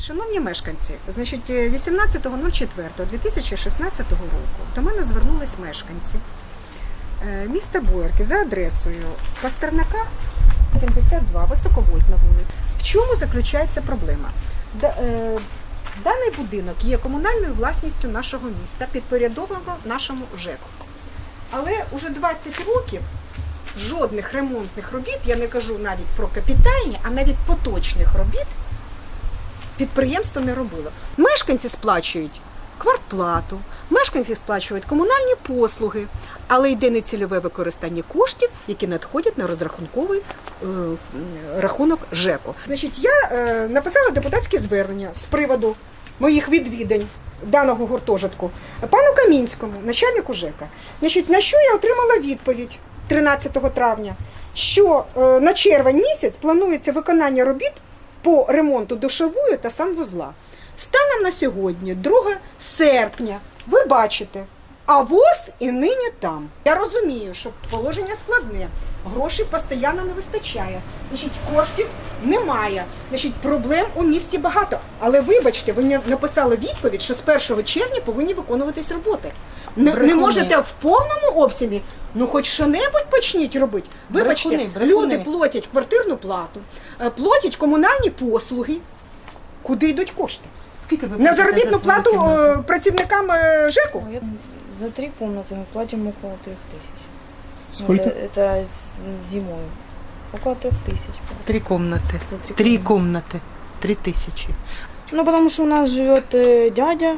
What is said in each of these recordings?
Шановні мешканці, значить, 18.04.2016 року до мене звернулись мешканці е, міста Боярки за адресою Пастернака 72, високовольтна вулиця. В чому заключається проблема? Е, Даний будинок є комунальною власністю нашого міста, підпорядованого нашому ЖЕКу. Але уже 20 років жодних ремонтних робіт, я не кажу навіть про капітальні, а навіть поточних робіт підприємство не робило. Мешканці сплачують квартплату, мешканці сплачують комунальні послуги, але йде нецільове використання коштів, які надходять на розрахунковий е, рахунок ЖЕКу. Значить, я е, написала депутатське звернення з приводу моїх відвідань. Даного гуртожитку пану Камінському, начальнику ЖЕКа. Значить, на що я отримала відповідь 13 травня, що е, на червень місяць планується виконання робіт по ремонту душової та санвузла. Станом на сьогодні, 2 серпня, ви бачите, а ВОЗ і нині там. Я розумію, що положення складне, грошей постійно не вистачає, значить, коштів немає, значить, проблем у місті багато. Але вибачте, ви не- написали відповідь, що з 1 червня повинні виконуватись роботи Не, не Брехуни. можете в повному обсязі, ну хоч що-небудь почніть робити. Вибачте, Брехуни, брехуни. люди платять квартирну плату, е, платять комунальні послуги. Куди йдуть кошти? Скільки ви На платите заробітну за свою плату кімнату? е, працівникам е, ЖЕКу? Ну, я- За три комнаты мы платим около трех тысяч. Ну, Сколько? Это, это с- зимой. Около трех тысяч. Три комнати. За три Три комнаты. комнати. Три тисячі. Ну, потому что у нас живет э, дядя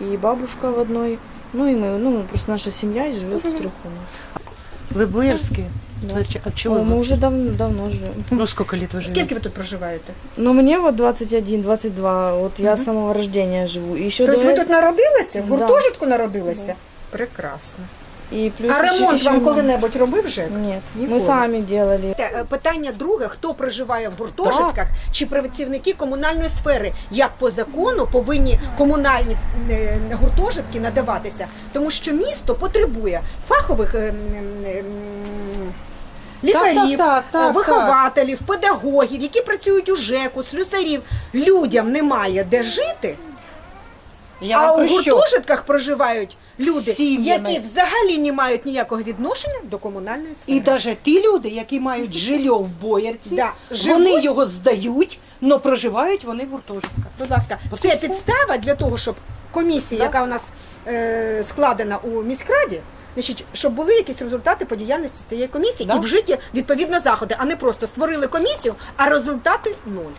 и бабушка в одной. Ну и мы, ну, просто наша семья и живет в трех комнатах. Ви боярські? Да. Ви чи- А чого О, мы ви? уже дав- давно живем. Ну, скільки літ ви Скільки живете? ви тут проживаєте? Но мне вот 21, 22. Вот я с самого рождения живу. И еще Тобто до ви э- тут народилися? В Да. гуртожитку народилися? Да. Прекрасно. и плюс А ремонт еще вам мы- коли-небудь робив ЖЕК? Ніколи. мы сами делали. Те, е, Питання друге: хто проживає в гуртожитках чи працівники комунальної сфери? Як по закону повинні комунальні е, гуртожитки надаватися? Тому що місто потребує фахових. е, м, м, Лікарів, так, так, е, вихователів, педагогів, які працюють у ЖЕКу, слюсарів. Людям немає де жити, Я а у гуртожитках проживають люди, Сім'ями. які взагалі не мають ніякого відношення до комунальної сфери. І навіть ті люди, які мають жилье в Боярці, Да, вони живуть- його здають, але проживають вони в гуртожитках. Будь ласка, От це і все. підстава для того, щоб комісія, Да. яка у нас е, складена у міськраді, значить, щоб були якісь результати по діяльності цієї комісії Да. і вжиті відповідно заходи, а не просто створили комісію, а результати нуль.